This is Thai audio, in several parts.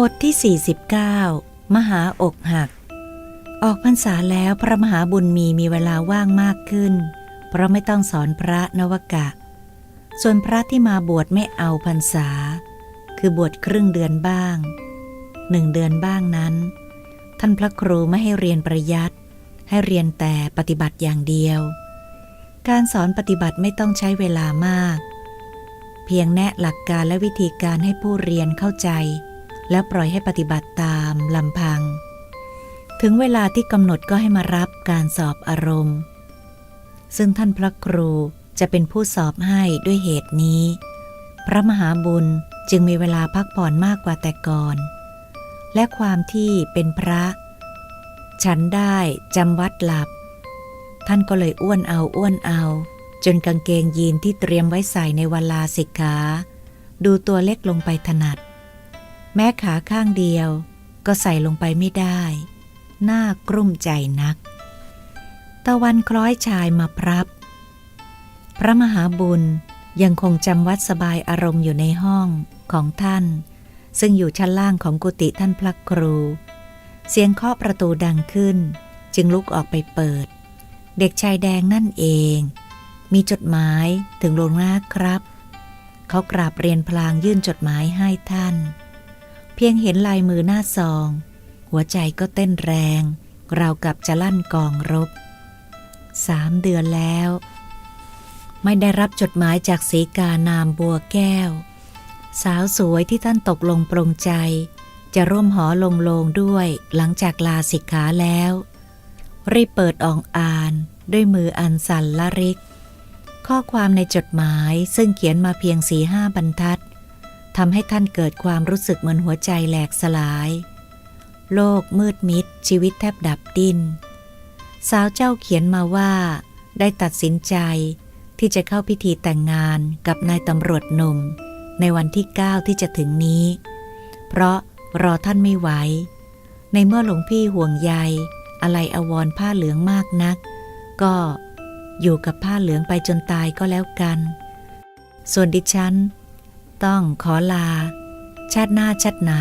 บทที่ 49 มหาอกหัก ออกพรรษาแล้วพระมหาบุญมีมีเวลาว่างมากขึ้น เพราะไม่ต้องสอนพระนวกะ ส่วนพระที่มาบวชไม่เอาพรรษา คือบวชครึ่งเดือนบ้าง หนึ่งเดือนบ้างนั้น ท่านพระครูไม่ให้เรียนประยัดให้เรียนแต่ปฏิบัติอย่างเดียว การสอนปฏิบัติไม่ต้องใช้เวลามาก เพียงแนะหลักการและวิธีการให้ผู้เรียนเข้าใจ แล้วปล่อยให้ปฏิบัติตามลำพัง ถึงเวลาที่กำหนดก็ให้มารับการสอบอารมณ์ ซึ่งท่านพระครูจะเป็นผู้สอบให้ด้วยเหตุนี้ พระมหาบุญจึงมีเวลาพักผ่อนมากกว่าแต่ก่อน และความที่เป็นพระ ฉันได้จำวัดหลับ ท่านก็เลยอ้วนเอาอ้วนเอา จนกางเกงยีนที่เตรียมไว้ใส่ในเวลาสิกขา ดูตัวเล็กลงไปถนัด แม้ขาข้างเดียวก็ใส่ลงไปไม่ได้น่ากรุ่มใจนัก ตะวันคล้อยชายมาพรับ พระมหาบุญยังคงจำวัดสบายอารมณ์อยู่ในห้องของท่าน ซึ่งอยู่ชั้นล่างของกุฏิท่านพระครู เสียงเคาะประตูดังขึ้น จึงลุกออกไปเปิด เด็กชายแดงนั่นเอง มีจดหมายถึงหลวงนาครับ เขากราบเรียนพลางยื่นจดหมายให้ท่าน เพียงเห็นลายมือหน้าซอง หัวใจก็เต้นแรง เรากับจะลั่นกองรบสามเดือนแล้ว ไม่ได้รับจดหมายจากสีกานามบัวแก้ว สาวสวยที่ท่านตกลงปรงใจ จะร่วมหอลงโลงด้วยหลังจากลาสิกขาแล้ว รีบเปิดอองอ่านด้วยมืออันสั่นละริก ข้อความในจดหมายซึ่งเขียนมาเพียงสีห้าบรรทัด ทำให้ท่านเกิดความรู้สึกเหมือนหัวใจแหลกสลาย โลกมืดมิด ชีวิตแทบดับดิ้น สาวเจ้าเขียนมาว่า ได้ตัดสินใจที่จะเข้าพิธีแต่งงานกับนายตำรวจหนุ่ม ในวันที่ 9 ที่จะถึงนี้ เพราะรอท่านไม่ไหว ในเมื่อหลวงพี่ห่วงใยอะไรอววรผ้าเหลืองมากนัก ก็อยู่กับผ้าเหลืองไปจนตายก็แล้วกัน ส่วนดิฉัน ต้องขอลา ชาติหน้าชาติไหน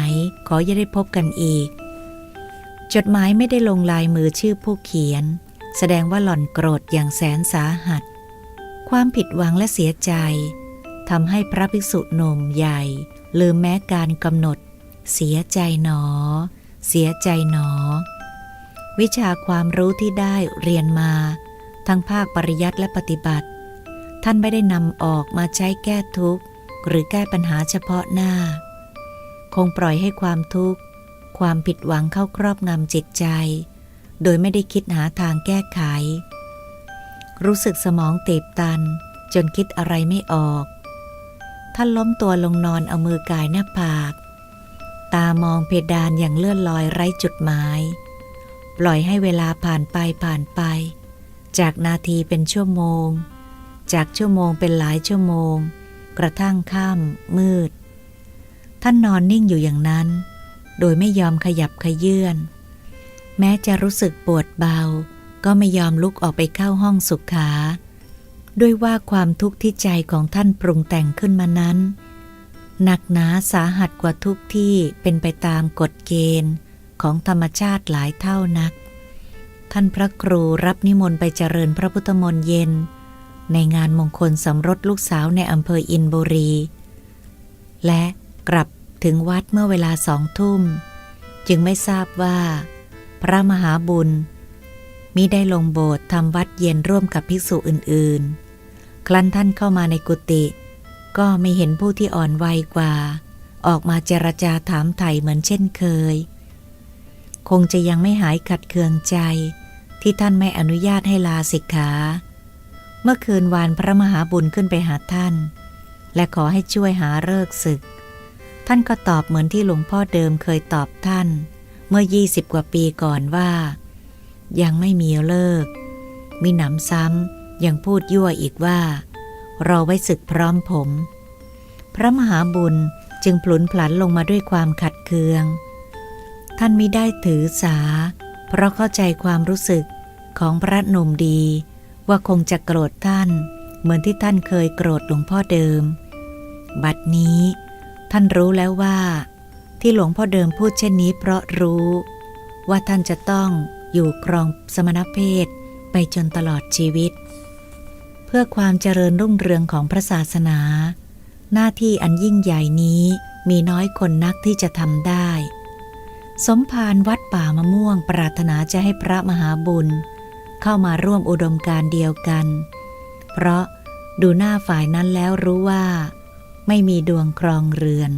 ขออย่าได้พบกันอีก จดหมายไม่ได้ลงลายมือชื่อผู้เขียน แสดงว่าหล่อนโกรธอย่างแสนสาหัส ความผิดหวังและเสียใจทำให้พระภิกษุหนุ่มใหญ่ ลืมแม้การกำหนด เสียใจหนอ เสียใจหนอ วิชาความรู้ที่ได้เรียนมา ทั้งภาคปริยัติและปฏิบัติ ท่านไม่ได้นำออกมาใช้แก้ทุกข์ หรือแก้ปัญหาเฉพาะหน้า คงปล่อยให้ความทุกข์ ความผิดหวังเข้าครอบงำจิตใจ โดยไม่ได้คิดหาทางแก้ไข รู้สึกสมองตีบตัน จนคิดอะไรไม่ออก ท่านล้มตัวลงนอนเอามือกายหน้าผาก ตามองเพดานอย่างเลื่อนลอยไร้จุดหมาย ปล่อยให้เวลาผ่านไปผ่านไป จากนาทีเป็นชั่วโมง จากชั่วโมงเป็นหลายชั่วโมง กระทั่งค่ำมืด ท่านนอนนิ่งอยู่อย่างนั้น โดยไม่ยอมขยับขยื่นแม้จะรู้สึกปวดเบา ก็ไม่ยอมลุกออกไปเข้าห้องสุขา ด้วยว่าความทุกข์ที่ใจของท่านปรุงแต่งขึ้นมานั้น หนักหนาสาหัสกว่าทุกที่เป็นไปตามกฎเกณฑ์ของธรรมชาติหลายเท่านัก ท่านพระครูรับนิมนต์ไปเจริญพระพุทธมนต์เย็น ในงานมงคลสมรสลูกสาวในอำเภออินบุรี และกลับถึงวัดเมื่อเวลาสองทุ่ม จึงไม่ทราบว่า พระมหาบุญมิได้ลงโบสถ์ทำวัดเย็นร่วมกับภิกษุอื่นๆ ครั้นท่านเข้ามาในกุฏิก็ไม่เห็นผู้ที่อ่อนวัยกว่า ออกมาเจรจาถามไถ่เหมือนเช่นเคย คงจะยังไม่หายขัดเคืองใจที่ท่านไม่อนุญาตให้ลาสิกขา เมื่อคืนวานพระมหาบุญขึ้นไปหาท่าน และขอให้ช่วยหาเลิกศึก ท่านก็ตอบเหมือนที่หลวงพ่อเดิมเคยตอบท่าน เมื่อ 20 กว่าปีก่อนว่า ยังไม่มีเลิก มีหนำซ้ำยังพูดยั่วอีกว่า รอไว้ศึกพร้อมผม พระมหาบุญจึงพลุนพลันลงมาด้วยความขัดเคือง ท่านมิได้ถือสา เพราะเข้าใจความรู้สึกของพระหนุ่มดี ว่าคงจะโกรธท่าน เหมือนที่ท่านเคยโกรธหลวงพ่อเดิม บัดนี้ ท่านรู้แล้วว่า ที่หลวงพ่อเดิมพูดเช่นนี้เพราะรู้ ว่าท่านจะต้องอยู่ครองสมณเพศไปจนตลอดชีวิต เพื่อความเจริญรุ่งเรืองของพระศาสนา หน้าที่อันยิ่งใหญ่นี้มีน้อยคนนักที่จะทำได้ สมภารวัดป่ามะม่วงปรารถนาจะให้พระมหาบุญ เข้ามาร่วมอุดมการเดียวกัน เพราะดูหน้าฝ่ายนั้นแล้วรู้ว่า ไม่มีดวงครองเรือน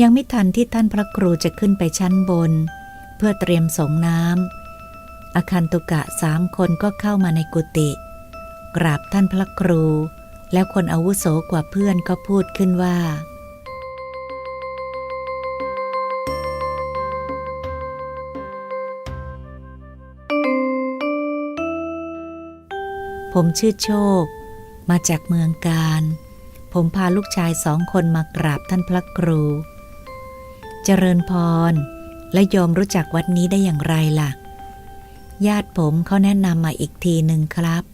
ยังไม่ทันที่ท่านพระครูจะขึ้นไปชั้นบน เพื่อเตรียมสงน้ำอาคันตุกะสามคนก็เข้ามาในกุฏิกราบท่านพระครู แล้วคนอาวุโสกว่าเพื่อนก็พูดขึ้นว่า ผมชื่อโชค มาจากเมืองการ ผมพาลูกชายสองคนมากราบท่านพระครู เจริญพร และโยมรู้จักวัดนี้ได้อย่างไรล่ะ ญาติผมเขาแนะนำมาอีกทีหนึ่งครับ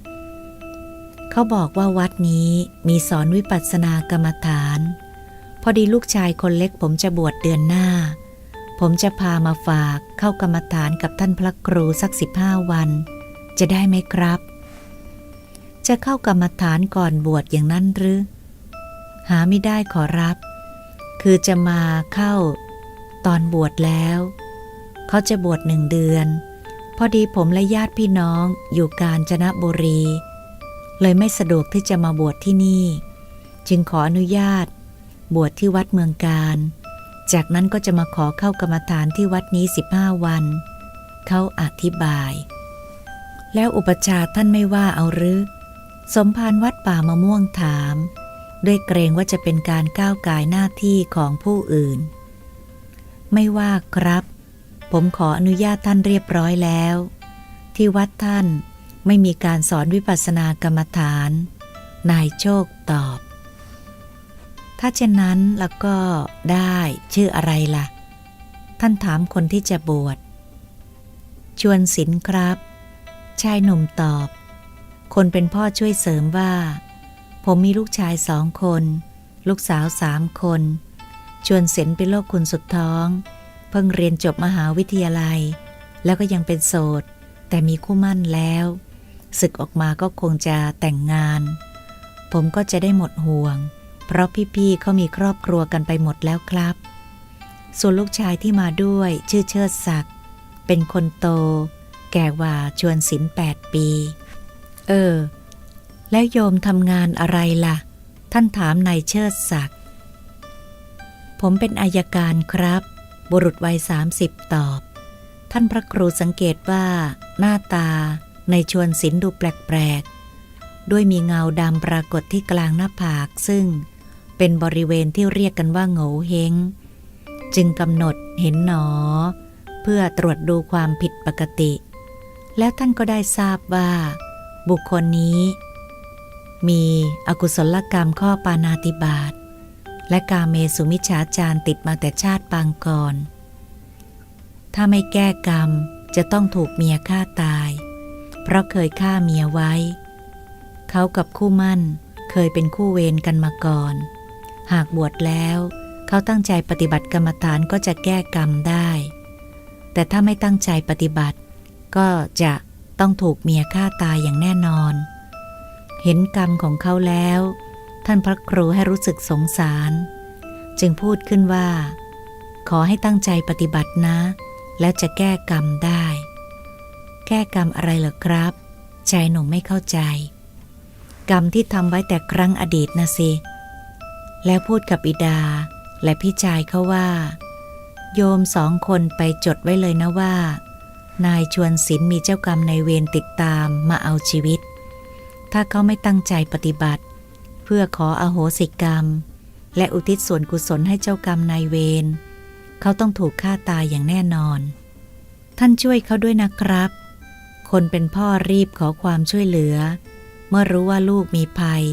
เขาบอกว่าวัดนี้มีสอนวิปัสสนากรรมฐาน พอดีลูกชายคนเล็กผมจะบวชเดือนหน้า ผมจะพามาฝากเข้ากรรมฐานกับท่านพระครูสักสิบห้าวัน จะได้ไหมครับ จะเข้ากรรมฐานก่อนบวชอย่างนั้นหรือ หาไม่ได้ขอรับ คือจะมาเข้า ตอนบวชแล้ว เขาจะบวชหนึ่งเดือน พอดีผมและญาติพี่น้องอยู่กาญจนบุรี เลยไม่สะดวกที่จะมาบวชที่นี่ จึงขออนุญาต บวชที่วัดเมืองการ จากนั้นก็จะมาขอเข้ากรรมฐานที่วัดนี้ 15 วัน เขาอธิบาย แล้วอุปชาท่านไม่ว่าเอาหรือ สมภารวัดป่ามะม่วงถาม ด้วยเกรงว่าจะเป็นการก้าวกายหน้าที่ของผู้อื่น ไม่ว่าครับ ผมขออนุญาตท่านเรียบร้อยแล้ว ที่วัดท่านไม่มีการสอนวิปัสสนากรรมฐาน นายโชคตอบ ถ้าเช่นนั้นแล้วก็ได้ชื่ออะไรล่ะ ท่านถามคนที่จะบวชชวนศิลครับ ชายหนุ่มตอบ คนเป็นพ่อช่วยเสริมว่า ผมมีลูกชายสองคน ลูกสาวสามคน ชวนเสนเป็นโรคคุณสุดท้อง เพิ่งเรียนจบมหาวิทยาลัย แล้วก็ยังเป็นโสด แต่มีคู่มั่นแล้วศึกออกมาก็คงจะแต่งงาน ผมก็จะได้หมดห่วง เพราะพี่ๆเขามีครอบครัวกันไปหมดแล้วครับ ส่วนลูกชายที่มาด้วยชื่อเชิดศักดิ์เป็นคนโต แก่กว่าชวนศิลแปดปี เออ แล้วโยมทำงานอะไรล่ะ ท่านถามนายเชิดศักดิ์ ผมเป็นอายการครับ บุรุษวัยสามสิบตอบ ท่านพระครูสังเกตว่า หน้าตาในชวนศิลดูแปลกๆ ด้วยมีเงาดำปรากฏที่กลางหน้าผาก ซึ่งเป็นบริเวณที่เรียกกันว่าโง่เฮงจึงกำหนดเห็นหนอ เพื่อตรวจดูความผิดปกติ แล้วท่านก็ได้ทราบว่า บุคคลนี้ มีอกุศลกรรมข้อปานาติบาตและกาเมสุมิจฉาจารติดมาแต่ชาติปางก่อน ถ้าไม่แก้กรรมจะต้องถูกเมียฆ่าตาย เพราะเคยฆ่าเมียไว้ เขากับคู่มั่นเคยเป็นคู่เวรกันมาก่อน หากบวชแล้วเขาตั้งใจปฏิบัติกรรมฐานก็จะแก้กรรมได้ แต่ถ้าไม่ตั้งใจปฏิบัติ ก็จะ ต้องถูกเมียฆ่าตายอย่างแน่นอน เห็นกรรมของเขาแล้ว ท่านพระครูให้รู้สึกสงสาร จึงพูดขึ้นว่า ขอให้ตั้งใจปฏิบัตินะ แล้วจะแก้กรรมได้ แก้กรรมอะไรเหรอครับชายหนุ่มไม่เข้าใจ กรรมที่ทำไว้แต่ครั้งอดีตนะสิ แล้วพูดกับบิดาและพี่ชายเขาว่า โยมสองคนไปจดไว้เลยนะว่า นายชวนศิลมีเจ้ากรรมในายเวรติดตามมาเอาชีวิต ถ้าเขาไม่ตั้งใจปฏิบัติ เพื่อขออโหสิกรรม และอุทิศส่วนกุศลให้เจ้ากรรมนายเวรเขาต้องถูกฆ่าตายอย่างแน่นอน ท่านช่วยเขาด้วยนะครับ คนเป็นพ่อรีบขอความช่วยเหลือ เมื่อรู้ว่าลูกมีภัย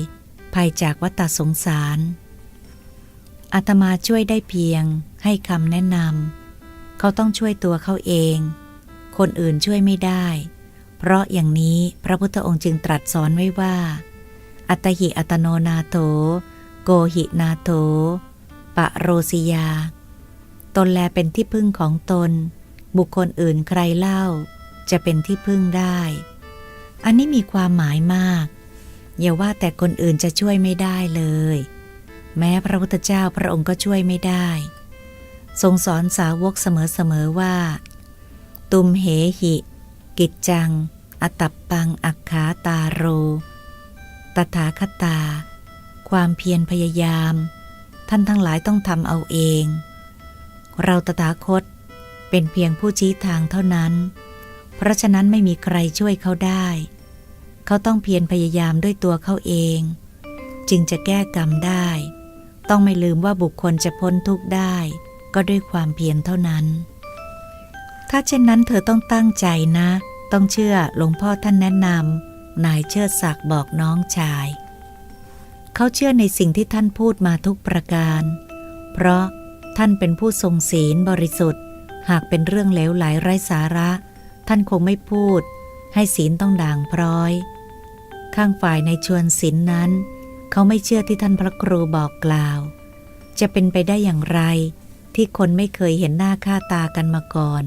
ภัยจากวัฏสงสารอาตมาช่วยได้เพียงให้คำแนะนำเขาต้องช่วยตัวเขาเอง คนอื่นช่วยไม่ได้ เพราะอย่างนี้พระพุทธองค์จึงตรัสสอนไว้ว่า อัตหิอัตโนนาโถ โกหินาโถ ปะโรสิยา ตนแลเป็นที่พึ่งของตน บุคคลอื่นใครเล่า จะเป็นที่พึ่งได้ อันนี้มีความหมายมาก อย่าว่าแต่คนอื่นจะช่วยไม่ได้เลย แม้พระพุทธเจ้าพระองค์ก็ช่วยไม่ได้ทรงสอนสาวกเสมอๆว่า ตุมเหหิ กิจจัง อตับปัง อักขาตาโร ตถาคตา ความเพียรพยายาม ท่านทั้งหลายต้องทำเอาเอง เราตถาคตเป็นเพียงผู้ชี้ทางเท่านั้น เพราะฉะนั้นไม่มีใครช่วยเขาได้ เขาต้องเพียรพยายามด้วยตัวเขาเอง จึงจะแก้กรรมได้ ต้องไม่ลืมว่าบุคคลจะพ้นทุกข์ได้ ก็ด้วยความเพียรเท่านั้น ถ้าเช่นนั้นเธอต้องตั้งใจนะ ต้องเชื่อหลวงพ่อท่านแนะนำนายเชิดศักดิ์บอกน้องชาย เขาเชื่อในสิ่งที่ท่านพูดมาทุกประการ เพราะท่านเป็นผู้ทรงศีลบริสุทธิ์ หากเป็นเรื่องเลวไหลไร้สาระ ท่านคงไม่พูด ให้ศีลต้องด่างพร้อย ข้างฝ่ายในชวนศีลนนั้น เขาไม่เชื่อที่ท่านพระครูบอกกล่าว จะเป็นไปได้อย่างไร ที่คนไม่เคยเห็นหน้าค่าตากันมาก่อน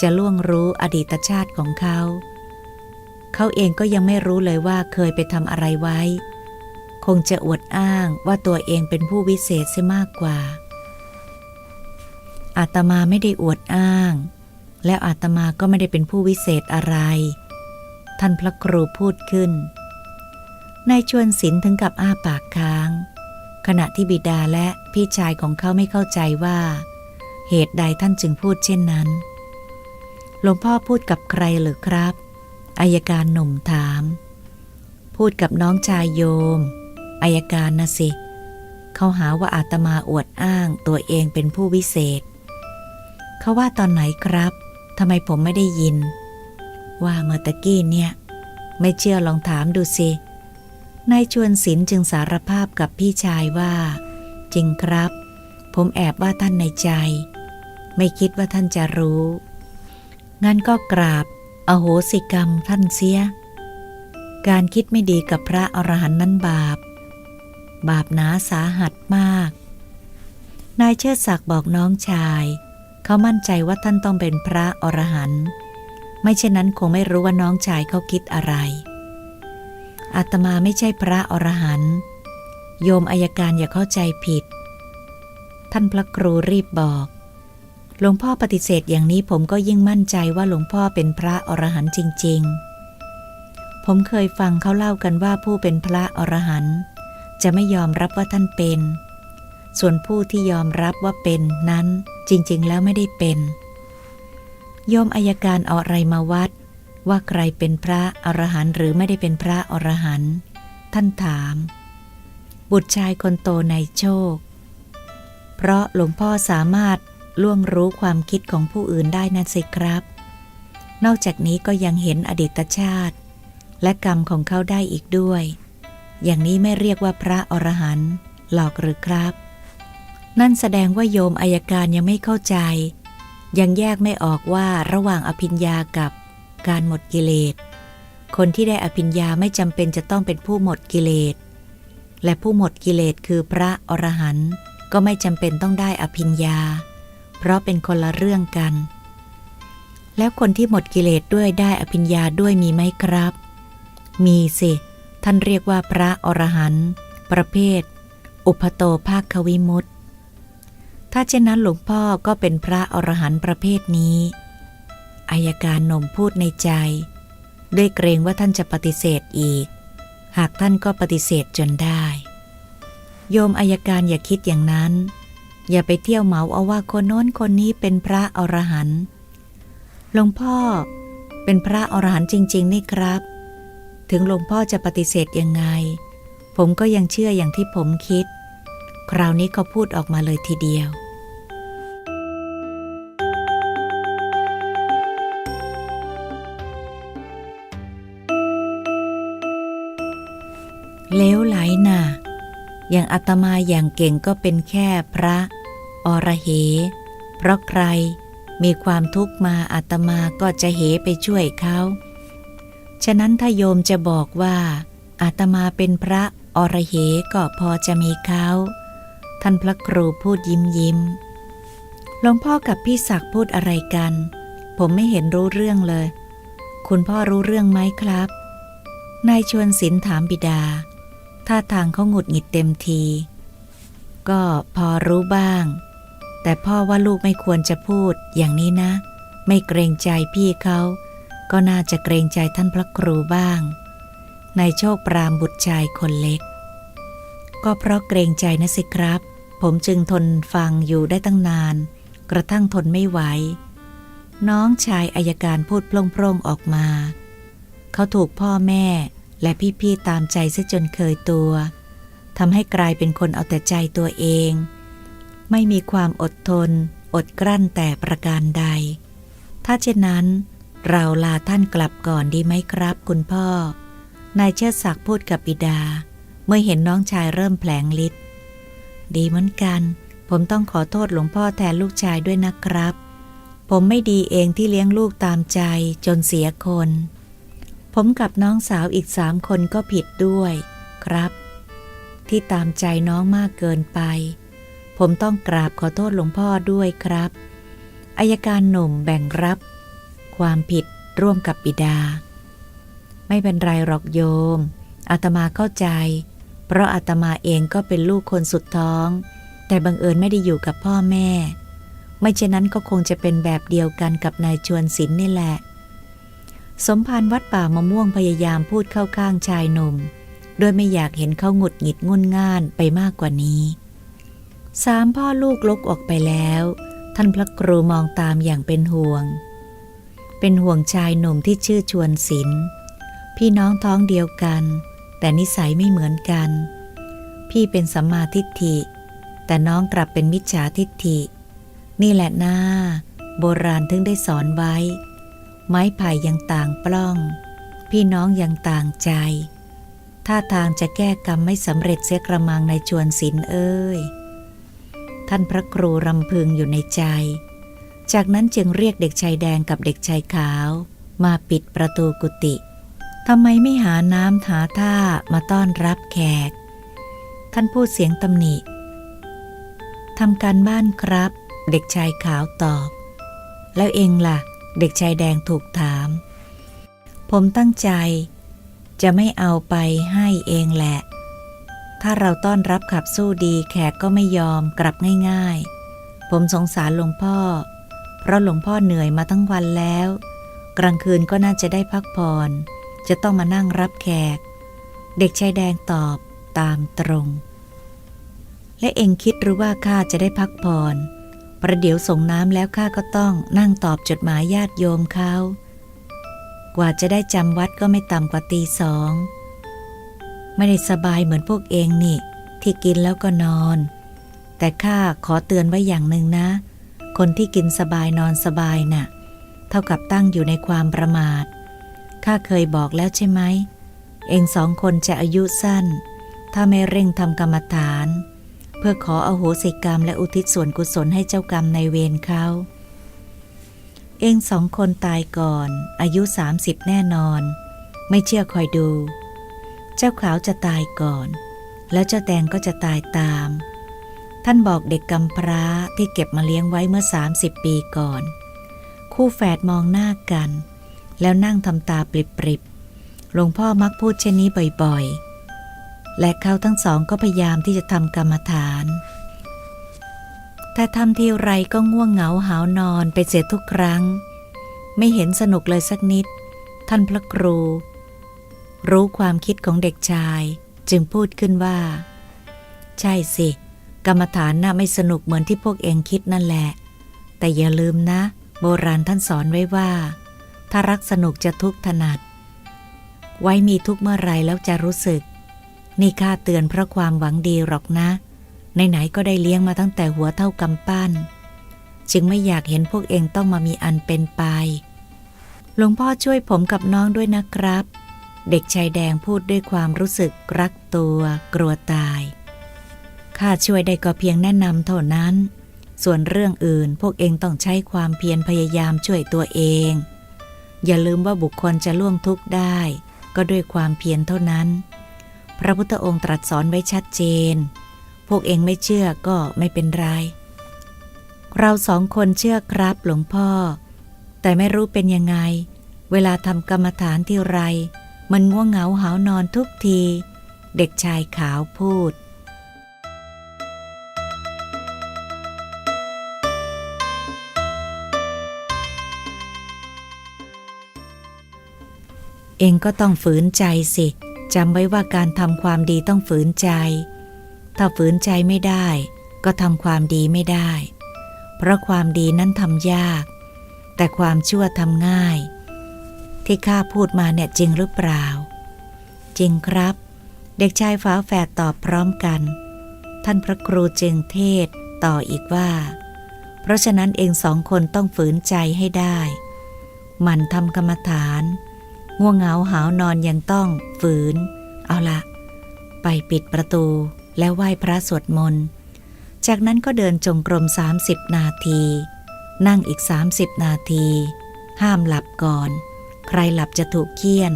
จะล่วงรู้อดีตชาติของเขา เขาเองก็ยังไม่รู้เลยว่าเคยไปทำอะไรไว้ คงจะอวดอ้างว่าตัวเองเป็นผู้วิเศษเสียมากกว่า อาตมาไม่ได้อวดอ้าง และอาตมาก็ไม่ได้เป็นผู้วิเศษอะไร ท่านพระครูพูดขึ้นนายชวนศิลถึงกับอ้าปากค้าง ขณะที่บิดาและพี่ชายของเขาไม่เข้าใจว่า เหตุใดท่านจึงพูดเช่นนั้น หลวงพ่อพูดกับใครหรือครับอายการหนุ่มถาม พูดกับน้องชายโยมอายการนะสิ เขาหาว่าอาตมาอวดอ้างตัวเองเป็นผู้วิเศษ เขาว่าตอนไหนครับทำไมผมไม่ได้ยิน ว่าเมื่อตะกี้เนี่ย ไม่เชื่อลองถามดูสินายชวนศิลจึงสารภาพกับพี่ชายว่า จริงครับ ผมแอบว่าท่านในใจ ไม่คิดว่าท่านจะรู้ งั้นก็กราบ อโหสิกรรมท่านเสีย การคิดไม่ดีกับพระอรหันต์นั้นบาป บาปหนาสาหัสมาก นายเชิดศักดิ์บอกน้องชาย เขามั่นใจว่าท่านต้องเป็นพระอรหันต์ไม่เช่นนั้นคงไม่รู้ว่าน้องชายเขาคิดอะไร อาตมาไม่ใช่พระอรหันต์โยมอายการอย่าเข้าใจผิด ท่านพระครูรีบบอก หลวงพ่อปฏิเสธอย่างนี้ผมก็ยิ่งมั่นใจว่าหลวงพ่อเป็นพระอรหันต์จริง ๆ ผมเคยฟังเขาเล่ากันว่าผู้เป็นพระอรหันต์จะไม่ยอมรับว่าท่านเป็น ส่วนผู้ที่ยอมรับว่าเป็นนั้นจริง ๆ แล้วไม่ได้เป็น โยมอายการเอาอะไรมาวัด ว่าใครเป็นพระอรหันต์หรือไม่ได้เป็นพระอรหันต์ท่านถาม บุตรชายคนโตในโชค เพราะหลวงพ่อสามารถ ล่วงรู้ความคิดของผู้อื่นได้นั่นสิครับ นอกจากนี้ก็ยังเห็นอดีตชาติ และกรรมของเขาได้อีกด้วย อย่างนี้ไม่เรียกว่าพระอรหันต์หลอกหรือครับ นั่นแสดงว่าโยมอายการยังไม่เข้าใจ ยังแยกไม่ออกว่าระหว่างอภิญญากับการหมดกิเลส คนที่ได้อภิญญาไม่จำเป็นจะต้องเป็นผู้หมดกิเลส และผู้หมดกิเลสคือพระอรหันต์ก็ไม่จำเป็นต้องได้อภิญญา เพราะเป็นคนละเรื่องกัน แล้วคนที่หมดกิเลสด้วยได้อภิญญาด้วยมีไหมครับ มีสิ ท่านเรียกว่าพระอรหันต์ประเภท อุปโตภาควิมุตตถ้าเช่นนั้นหลวงพ่อก็เป็นพระอรหันต์ประเภทนี้ อายการหนมพูดในใจ ด้วยเกรงว่าท่านจะปฏิเสธอีก หากท่านก็ปฏิเสธจนได้ โยมอายการอย่าคิดอย่างนั้น อย่าไปเที่ยวเหมาเอาว่าคนโน้นคนนี้เป็นพระอรหันต์หลวงพ่อ เป็นพระอรหันต์จริง ๆ นี่ครับ ถึงหลวงพ่อจะปฏิเสธยังไง ผมก็ยังเชื่ออย่างที่ผมคิด คราวนี้เขาพูดออกมาเลยทีเดียวเลวไหลน่ะ อย่างอาตมาอย่างเก่งก็เป็นแค่พระ อรเห เพราะใครมีความทุกข์มาอาตมาก็จะเหไปช่วยเขา ฉะนั้นถ้าโยมจะบอกว่า อาตมาเป็นพระอรเหก็พอจะมีเขา ท่านพระครูพูดยิ้มยิ้ม หลวงพ่อกับพี่ศักพูดอะไรกัน ผมไม่เห็นรู้เรื่องเลย คุณพ่อรู้เรื่องไหมครับ นายชวนศิลถามบิดา ท่าทางเขาหงุดหงิดเต็มที ก็พอรู้บ้าง แต่พ่อว่าลูกไม่ควรจะพูดอย่างนี้นะ ไม่เกรงใจพี่เขาก็น่าจะเกรงใจท่านพระครูบ้าง ในโชคปรามบุตรชายคนเล็ก ก็เพราะเกรงใจนะสิครับ ผมจึงทนฟังอยู่ได้ตั้งนาน กระทั่งทนไม่ไหว น้องชายอายการพูดโพร่งๆออกมา เขาถูกพ่อแม่และพี่ๆตามใจซะจนเคยตัวทำให้กลายเป็นคนเอาแต่ใจตัวเอง ไม่มีความอดทน อดกลั้นแต่ประการใด ถ้าเช่นนั้น เราลาท่านกลับก่อนดีไหมครับคุณพ่อ นายเชิดศักดิ์พูดกับบิดา เมื่อเห็นน้องชายเริ่มแผลงฤทธิ์ดีเหมือนกัน ผมต้องขอโทษหลวงพ่อแทนลูกชายด้วยนะครับ ผมไม่ดีเองที่เลี้ยงลูกตามใจจนเสียคน ผมกับน้องสาวอีกสามคนก็ผิดด้วย ครับ ที่ตามใจน้องมากเกินไป ผมต้องกราบขอโทษหลวงพ่อด้วยครับอายการหนุ่มแบ่งรับ ความผิดร่วมกับบิดา ไม่เป็นไรหรอกโยมอาตมาเข้าใจ เพราะอาตมาเองก็เป็นลูกคนสุดท้อง แต่บังเอิญไม่ได้อยู่กับพ่อแม่ ไม่เช่นนั้นก็คงจะเป็นแบบเดียวกันกับนายชวนศิลป์นี่แหละ สมภารวัดป่ามะม่วงพยายามพูดเข้าข้างชายหนุ่ม โดยไม่อยากเห็นเขาหงุดหงิดงุนง่านไปมากกว่านี้ สามพ่อลูกลกออกไปแล้ว ท่านพระครูมองตามอย่างเป็นห่วง เป็นห่วงชายหนุ่มที่ชื่อชวนศิลพี่น้องท้องเดียวกัน แต่นิสัยไม่เหมือนกัน พี่เป็นสัมมาทิฏฐิ แต่น้องกลับเป็นมิจฉาทิฏฐิ นี่แหละหน้า โบราณถึงได้สอนไว้ ไม้ไผ่ยังต่างปล้อง พี่น้องยังต่างใจท่าทางจะแก้กรรมไม่สำเร็จเสียกระมังในชวนศิลเอ้ย ท่านพระครูรำพึงอยู่ในใจ จากนั้นจึงเรียกเด็กชายแดงกับเด็กชายขาว มาปิดประตูกุฏิทำไมไม่หาน้ำหาท่ามาต้อนรับแขก ท่านพูดเสียงตำหนิทำการบ้านครับ เด็กชายขาวตอบ แล้วเองล่ะ เด็กชายแดงถูกถาม ผมตั้งใจ จะไม่เอาไปให้เองแหละ ถ้าเราต้อนรับขับสู้ดีแขกก็ไม่ยอมกลับง่ายๆ ผมสงสารหลวงพ่อ เพราะหลวงพ่อเหนื่อยมาทั้งวันแล้ว กลางคืนก็น่าจะได้พักผ่อน จะต้องมานั่งรับแขก เด็กชายแดงตอบตามตรง และเองคิดหรือว่าข้าจะได้พักผ่อนประเดี๋ยวส่งน้ำแล้วข้าก็ต้องนั่งตอบจดหมายญาติโยมเขา กว่าจะได้จำวัดก็ไม่ต่ำกว่าตีสอง ไม่ได้สบายเหมือนพวกเองนี่ ที่กินแล้วก็นอน แต่ข้าขอเตือนไว้อย่างหนึ่งนะ คนที่กินสบายนอนสบายน่ะ เท่ากับตั้งอยู่ในความประมาทข้าเคยบอกแล้วใช่ไหม เองสองคนจะอายุสั้น ถ้าไม่เร่งทำกรรมฐาน เพื่อขออโหสิกรรมและอุทิศส่วนกุศลให้เจ้ากรรมในเวรเขาเองสองคนตายก่อน อายุ 30 แน่นอน ไม่เชื่อคอยดู เจ้าขาวจะตายก่อน แล้วเจ้าแดงก็จะตายตาม ท่านบอกเด็กกำพร้าที่เก็บมาเลี้ยงไว้เมื่อ 30 ปีก่อน คู่แฝดมองหน้ากัน แล้วนั่งทำตาปริบๆหลวงพ่อมักพูดเช่นนี้บ่อยๆ และเขาทั้งสองก็พยายามที่จะทำกรรมฐานแต่ทำทีไรก็ง่วงเหงาหาวนอนไปเสียทุกครั้ง ไม่เห็นสนุกเลยสักนิด ท่านพระครู รู้ความคิดของเด็กชายจึงพูดขึ้นว่า ใช่สิ กรรมฐานน่ะไม่สนุกเหมือนที่พวกเองคิดนั่นแหละ แต่อย่าลืมนะ โบราณท่านสอนไว้ว่า ถ้ารักสนุกจะทุกข์ถนัด ไว้มีทุกเมื่อไรแล้วจะรู้สึก นี่ข้าเตือนเพราะความหวังดีหรอกนะไหนๆก็ได้เลี้ยงมาตั้งแต่หัวเท่ากำปั้น จึงไม่อยากเห็นพวกเองต้องมามีอันเป็นไปหลวงพ่อช่วยผมกับน้องด้วยนะครับ เด็กชายแดงพูดด้วยความรู้สึกรักตัวกลัวตาย ข้าช่วยได้ก็เพียงแนะนำเท่านั้น ส่วนเรื่องอื่นพวกเองต้องใช้ความเพียรพยายามช่วยตัวเอง อย่าลืมว่าบุคคลจะล่วงทุกข์ได้ ก็ด้วยความเพียรเท่านั้น พระพุทธองค์ตรัสสอนไว้ชัดเจน พวกเองไม่เชื่อก็ไม่เป็นไร เราสองคนเชื่อครับหลวงพ่อ แต่ไม่รู้เป็นยังไง เวลาทำกรรมฐานที่ไร มันง่วงเหงาหานอนทุกที เด็กชายขาวพูด เองก็ต้องฝืนใจสิจำไว้ว่าการทำความดีต้องฝืนใจ ถ้าฝืนใจไม่ได้ ก็ทำความดีไม่ได้ เพราะความดีนั้นทำยาก แต่ความชั่วทำง่าย ที่ข้าพูดมาเนี่ยจริงหรือเปล่า จริงครับ เด็กชายฝาแฝดตอบพร้อมกัน ท่านพระครูจึงเทศต่ออีกว่า เพราะฉะนั้นเองสองคนต้องฝืนใจให้ได้ มันทำกรรมฐาน ง่วงเหงาหาวนอนยังต้องฝืน เอาละ ไปปิดประตูแล้วไหว้พระสวดมนต์ จากนั้นก็เดินจงกรม 30 นาที นั่งอีก 30 นาที ห้ามหลับก่อน ใครหลับจะถูกเคี่ยน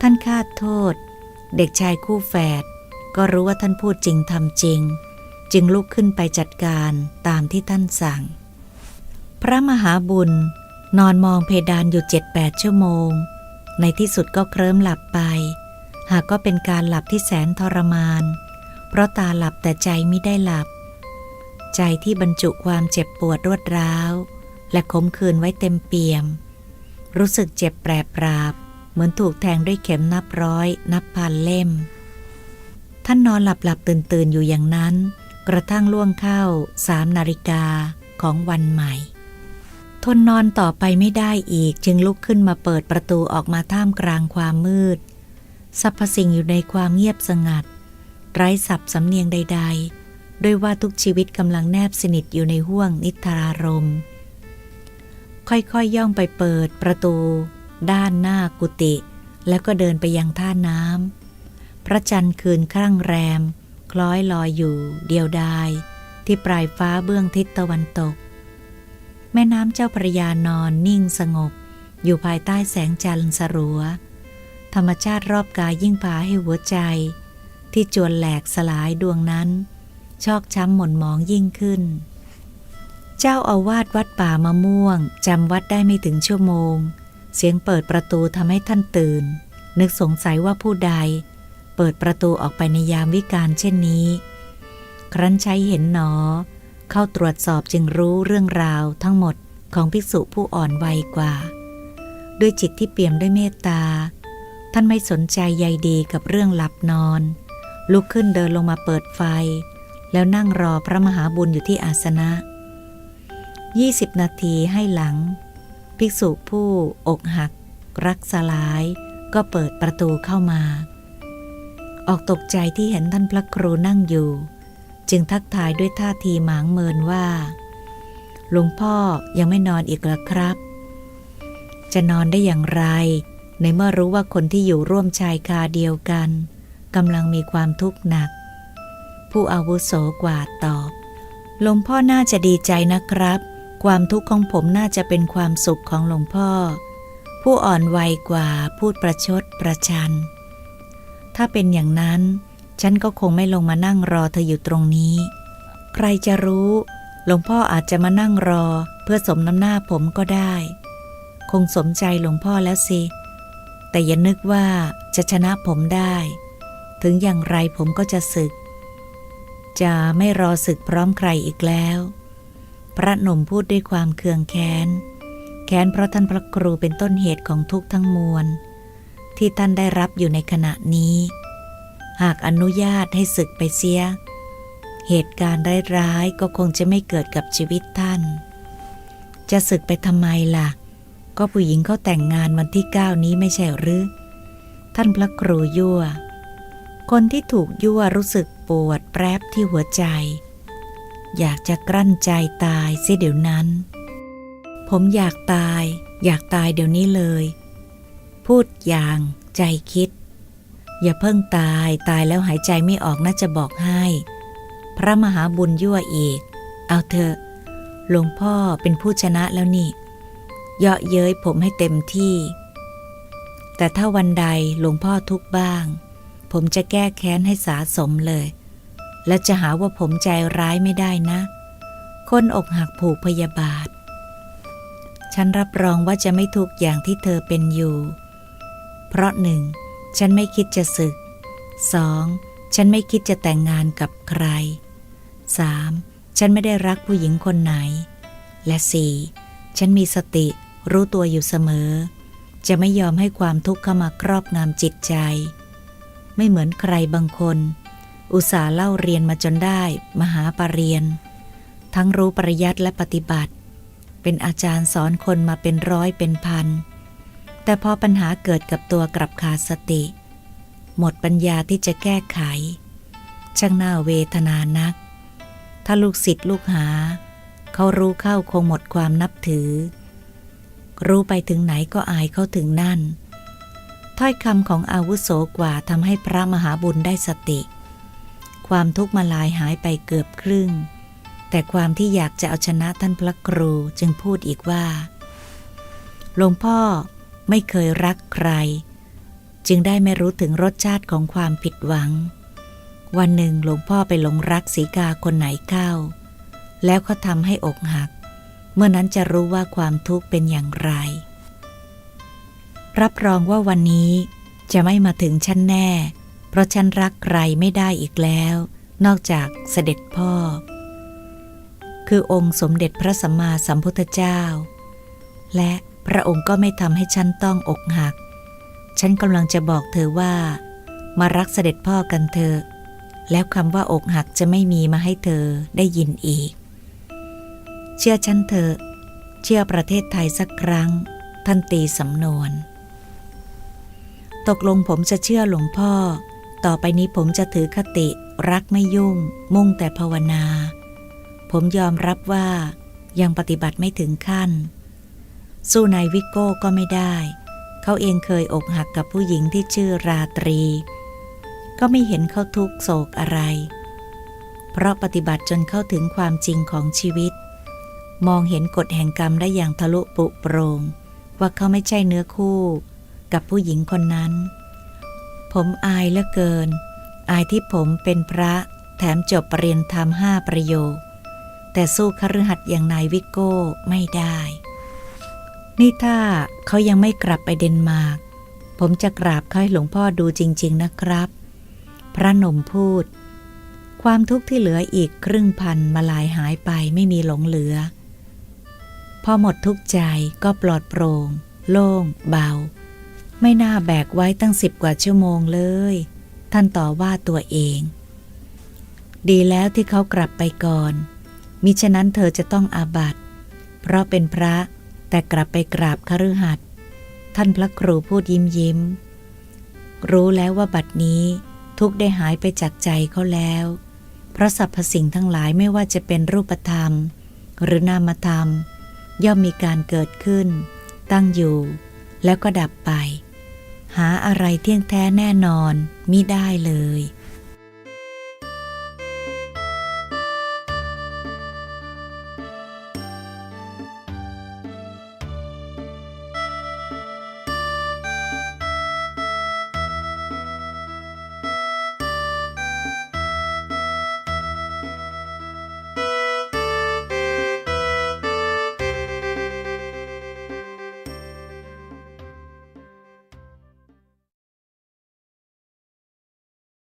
ท่านคาดโทษ เด็กชายคู่แฝดก็รู้ว่าท่านพูดจริงทำจริง จึงลุกขึ้นไปจัดการตามที่ท่านสั่ง พระมหาบุญนอนมองเพดานอยู่เจ็ดแปดชั่วโมง ในที่สุดก็เคลิ้มหลับไป หากก็เป็นการหลับที่แสนทรมาน เพราะตาหลับแต่ใจไม่ได้หลับ ใจที่บรรจุความเจ็บปวดรวดร้าว และขมขื่นไว้เต็มเปี่ยม รู้สึกเจ็บแปรปราบ เหมือนถูกแทงด้วยเข็มนับร้อย นับพันเล่ม ท่านนอนหลับหลับตื่นตื่นอยู่อย่างนั้น กระทั่งล่วงเข้าสามนาฬิกาของวันใหม่ ทนนอนต่อไปไม่ได้อีกจึงลุกขึ้นมาเปิดประตูออกมาท่ามกลางความมืดสรรพสิ่งอยู่ในความเงียบสงัด ไร้สับสำเนียงใด ๆ ด้วยว่าทุกชีวิตกำลังแนบสนิทอยู่ในห้วงนิทรารมณ์ ค่อยๆย่องไปเปิดประตู ด้านหน้ากุฏิแล้วก็เดินไปยังท่าน้ำพระจันทร์คืนครั่งแรม คล้อยลอยอยู่เดียวดาย ที่ปลายฟ้าเบื้องทิศตะวันตก แม่น้ำเจ้าพระยานอนนิ่งสงบ อยู่ภายใต้แสงจันทร์สรัว ธรรมชาติรอบกายยิ่งพาให้หัวใจ ที่จวนแหลกสลายดวงนั้น ชอกช้ำหม่นหมองยิ่งขึ้น เจ้าอาวาสวัดป่ามะม่วงจำวัดได้ไม่ถึงชั่วโมง เสียงเปิดประตูทำให้ท่านตื่น นึกสงสัยว่าผู้ใด เปิดประตูออกไปในยามวิกาลเช่นนี้ ครั้นใช้เห็นหนอ เข้าตรวจสอบจึงรู้เรื่องราวทั้งหมดของภิกษุผู้อ่อนวัยกว่า ด้วยจิตที่เปี่ยมด้วยเมตตา ท่านไม่สนใจใยดีกับเรื่องหลับนอน ลุกขึ้นเดินลงมาเปิดไฟ แล้วนั่งรอพระมหาบุญอยู่ที่อาสนะ 20 นาทีให้หลัง ภิกษุผู้อกหัก รักสลายก็เปิดประตูเข้ามา ออกตกใจที่เห็นท่านพระครูนั่งอยู่ จึงทักทายด้วยท่าทีหมางเมินว่าหลวงพ่อยังไม่นอนอีกหรอครับ จะนอนได้อย่างไร ในเมื่อรู้ว่าคนที่อยู่ร่วมชายคาเดียวกันกำลังมีความทุกข์หนัก ผู้อาวุโสกว่าตอบหลวงพ่อน่าจะดีใจนะครับ ความทุกข์ของผมน่าจะเป็นความสุขของหลวงพ่อ ผู้อ่อนวัยกว่าพูดประชดประชัน ถ้าเป็นอย่างนั้น ฉันก็คงไม่ลงมานั่งรอเธออยู่ตรงนี้ ใครจะรู้ หลวงพ่ออาจจะมานั่งรอ เพื่อสมน้ำหน้าผมก็ได้ คงสมใจหลวงพ่อแล้วสิ แต่อย่านึกว่าจะชนะผมได้ ถึงอย่างไรผมก็จะศึก จะไม่รอศึกพร้อมใครอีกแล้ว พระหนุ่มพูดด้วยความเคืองแค้น แค้นเพราะท่านพระครูเป็นต้นเหตุของทุกข์ทั้งมวล ที่ท่านได้รับอยู่ในขณะนี้ หากอนุญาตให้ศึกไปเสีย เหตุการณ์ร้ายๆก็คงจะไม่เกิดกับชีวิตท่าน จะศึกไปทำไมล่ะ ก็ผู้หญิงเขาแต่งงานวันที่เก้านี้ไม่ใช่หรือ ท่านพระครูยั่ว คนที่ถูกยั่วรู้สึกปวดแปรบที่หัวใจ อยากจะกลั้นใจตายเสียเดี๋ยวนั้น ผมอยากตาย อยากตายเดี๋ยวนี้เลย พูดอย่างใจคิด อย่าเพิ่งตายตายแล้วหายใจไม่ออกน่าจะบอกให้ พระมหาบุญยั่วอีก เอาเถอะหลวงพ่อเป็นผู้ชนะแล้วนี่ เยาะเย้ยผมให้เต็มที่ แต่ถ้าวันใดหลวงพ่อทุกบ้าง ผมจะแก้แค้นให้สาสมเลย และจะหาว่าผมใจร้ายไม่ได้นะ คนอกหักผูกพยาบาท ฉันรับรองว่าจะไม่ทุกอย่างที่เธอเป็นอยู่ เพราะหนึ่งฉันไม่คิดจะศึกสองฉันไม่คิดจะแต่งงานกับใครสามฉันไม่ได้รักผู้หญิงคนไหน และสี่ฉันมีสติรู้ตัวอยู่เสมอ จะไม่ยอมให้ความทุกข์เข้ามาครอบงำจิตใจ ไม่เหมือนใครบางคน อุตส่าห์เล่าเรียนมาจนได้ มหาปรริญญาทั้งรู้ปริยัติและปฏิบัติ เป็นอาจารย์สอนคนมาเป็นร้อยเป็นพัน แต่พอปัญหาเกิดกับตัวกลับขาดสติ หมดปัญญาที่จะแก้ไข ช่างน่าเวทนานัก ถ้าลูกศิษย์ลูกหา เขารู้เข้าคงหมดความนับถือ รู้ไปถึงไหนก็อายเข้าถึงนั่น ถ้อยคำของอาวุโสกว่าทำให้พระมหาบุญได้สติ ความทุกข์มาลายหายไปเกือบครึ่ง แต่ความที่อยากจะเอาชนะท่านพระครูจึงพูดอีกว่า หลวงพ่อไม่เคยรักใคร จึงได้ไม่รู้ถึงรสชาติของความผิดหวัง วันหนึ่งหลวงพ่อไปหลงรักสีกาคนไหนเข้า แล้วก็ทำให้อกหัก เมื่อนั้นจะรู้ว่าความทุกข์เป็นอย่างไร รับรองว่าวันนี้จะไม่มาถึงฉันแน่ เพราะฉันรักใครไม่ได้อีกแล้ว นอกจากเสด็จพ่อ คือองค์สมเด็จพระสัมมาสัมพุทธเจ้า และพระองค์ก็ไม่ทำให้ฉันต้องอกหัก ฉันกำลังจะบอกเธอว่า มารักเสด็จพ่อกันเถอะ แล้วคำว่าอกหักจะไม่มีมาให้เธอได้ยินอีก เชื่อฉันเถอะ เชื่อประเทศไทยสักครั้ง ท่านตีสำนวน ตกลงผมจะเชื่อหลวงพ่อ ต่อไปนี้ผมจะถือคติรักไม่ยุ่ง มุ่งแต่ภาวนา ผมยอมรับว่ายังปฏิบัติไม่ถึงขั้น สู้นายวิโก้ก็ไม่ได้ เขาเองเคยอกหักกับผู้หญิงที่ชื่อราตรี ก็ไม่เห็นเขาทุกโศกอะไร เพราะปฏิบัติจนเข้าถึงความจริงของชีวิต มองเห็นกฎแห่งกรรมได้อย่างทะลุปุโปรงว่าเขาไม่ใช่เนื้อคู่ กับผู้หญิงคนนั้น ผมอายเหลือเกิน อายที่ผมเป็นพระแถมจบปรริญญาธรรมห้าประโยค แต่สู้คฤหัสถ์อย่างนายวิโก้ไม่ได้ นี่ถ้าเขายังไม่กลับไปเดนมาร์กผมจะกราบเขาให้หลวงพ่อดูจริง ๆนะครับ พระหนมพูด ความทุกข์ที่เหลืออีกครึ่งพันมาลายหายไปไม่มีหลงเหลือ พอหมดทุกใจก็ปลอดโปร่ง โล่ง เบา ไม่น่าแบกไว้ตั้งสิบกว่าชั่วโมงเลย ท่านต่อว่าตัวเอง ดีแล้วที่เขากลับไปก่อน มิฉะนั้นเธอจะต้องอาบัติเพราะเป็นพระแต่กลับไปกราบคฤหัสถ์ท่านพระครูพูดยิ้มยิ้ม รู้แล้วว่าบัดนี้ทุกได้หายไปจากใจเขาแล้ว เพราะสรรพสิ่งทั้งหลายไม่ว่าจะเป็นรูปธรรม หรือนามธรรม ย่อมมีการเกิดขึ้น ตั้งอยู่ แล้วก็ดับไป หาอะไรเที่ยงแท้แน่นอนมิได้เลย